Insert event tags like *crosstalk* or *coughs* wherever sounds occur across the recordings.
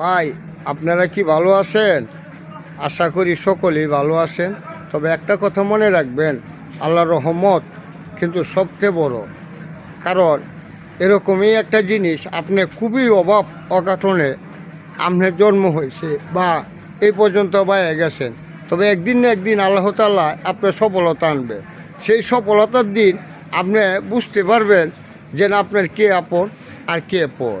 ভাই, আপনারা কি ভালো আছেন? আশা করি সকলেই ভালো আছেন। তবে একটা কথা মনে রাখবেন আল্লাহ রহমত কিন্তু সবচেয়ে বড়। কারণ এরকমই একটা জিনিস, আপনি খুবই অভাব অঘটনে আপনার জন্ম হয়েছে বা এই পর্যন্ত বাইরে গেছেন। তবে একদিন না একদিন আল্লাহ তাল্লাহ আপনার সফলতা আনবে। সেই সফলতার দিন আপনি বুঝতে পারবেন যে আপনার কে আপন আর কে পর।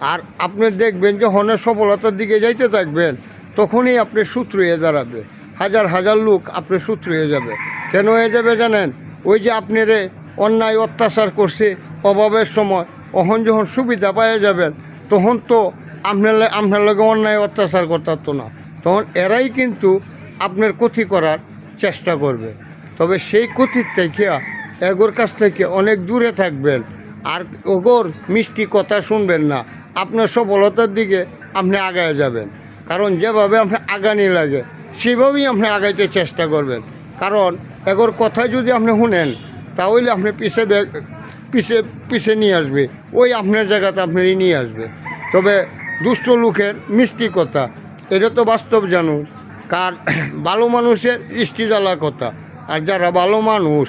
আর আপনি দেখবেন যে হনের সফলতার দিকে যাইতে থাকবেন, তখনই আপনি সূত্র হয়ে দাঁড়াবে। হাজার হাজার লোক আপনি সূত্র হয়ে যাবে। কেন হয়ে যাবে জানেন? ওই যে আপনারে অন্যায় অত্যাচার করছে, অভাবের সময় অহন যখন সুবিধা পাওয়া যাবেন, তখন তো আপনার আপনার লগে অন্যায় অত্যাচার করতে না। তখন এরাই কিন্তু আপনার ক্ষতি করার চেষ্টা করবে। তবে সেই ক্ষতির থেকে এগোর কাছ থেকে অনেক দূরে থাকবেন। আর ওগোর মিষ্টি কথা শুনবেন না। আপনার সফলতার দিকে আপনি আগায় যাবেন। কারণ যেভাবে আপনি আগানি লাগে, সেভাবেই আপনি আগাইতে চেষ্টা করবেন। কারণ এগোর কথা যদি আপনি শুনেন, তাহলে আপনি পিছে পিছে পিছে নিয়ে আসবে। ওই আপনার জায়গাতে আপনি নিয়ে আসবে। তবে দুষ্ট লোকের মিষ্টি কথা, এটা তো বাস্তব জানুন কার *clears throat* ভালো মানুষের ইষ্টি জ্বালা কথা। আর যারা ভালো মানুষ,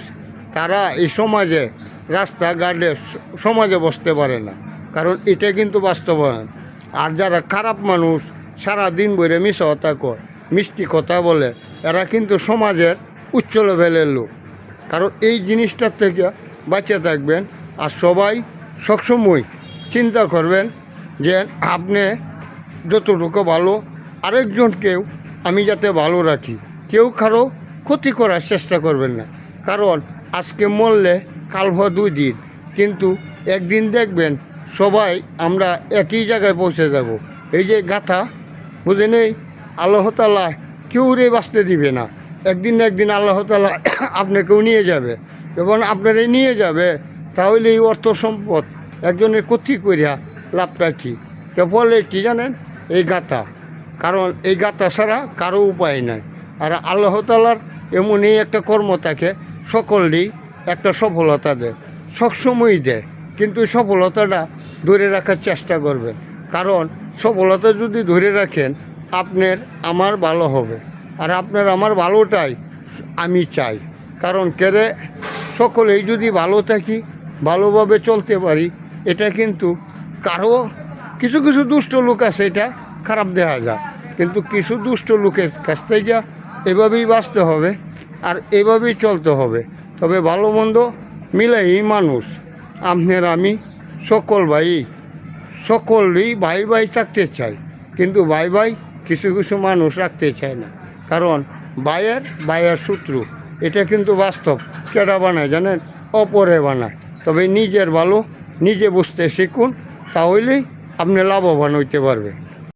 তারা এই সমাজে, রাস্তাঘাটে সমাজে বসতে পারে না। কারণ এটা কিন্তু বাস্তবায়ন। আর যারা খারাপ মানুষ, সারা দিন বইরে মিশা কথা কয়, মিষ্টি কথা বলে, এরা কিন্তু সমাজের উচ্চ লেভেলের লোক। কারণ এই জিনিসটার থেকে বাঁচে থাকবেন আর সবাই সবসময় চিন্তা করবেন যে আপনি যতটুকু ভালো, আরেকজনকেও আমি যাতে ভালো রাখি। কেউ কারও ক্ষতি করার চেষ্টা করবেন না। কারণ আজকে মরলে কাল দুই দিন, কিন্তু একদিন দেখবেন সবাই আমরা একই জায়গায় পৌঁছে যাব। এই যে গাথা, বুঝে নেই? আল্লাহতালা কেউ রে বাঁচতে দিবে না। একদিন না একদিন আল্লাহতালা *coughs* আপনাকেও নিয়ে যাবে। এবং আপনারাই নিয়ে যাবে, তাহলে এই অর্থ সম্পদ একজনের ক্ষতি করিয়া লাভটা কী? তো বলে কি জানেন? এই গাথা। কারণ এই গাথা ছাড়া কারও উপায় নাই। আর আল্লাহতালার এমনই একটা কর্ম থাকে, সকলেই একটা সফলতা দেয়, সবসময়ই দেয়। কিন্তু সফলতাটা ধরে রাখার চেষ্টা করবেন। কারণ সফলতা যদি ধরে রাখেন, আপনার আমার ভালো হবে। আর আপনার আমার ভালোটাই আমি চাই। কারণ কেরে সকলেই যদি ভালো থাকি, ভালোভাবে চলতে পারি, এটা কিন্তু কারও, কিছু কিছু দুষ্ট লোক আছে এটা খারাপ দেখা যায়। কিন্তু কিছু দুষ্ট লোকের কাছ থেকে এভাবেই বাঁচতে হবে আর এভাবেই চলতে হবে। তবে ভালো মন্দ মিলাই মানুষ। আপনার আমি সকল ভাই, সকলেই ভাই ভাই থাকতে চাই, কিন্তু ভাই ভাই কিছু কিছু মানুষ রাখতে চায় না। কারণ বায়ের বায়ের সূত্র এটা কিন্তু বাস্তব। কেটা বানায় জানেন? অপরে বানায়। তবে নিজের ভালো, নিজে বুঝতে শিখুন, তাহলেই আপনি লাভবান হইতে পারবেন।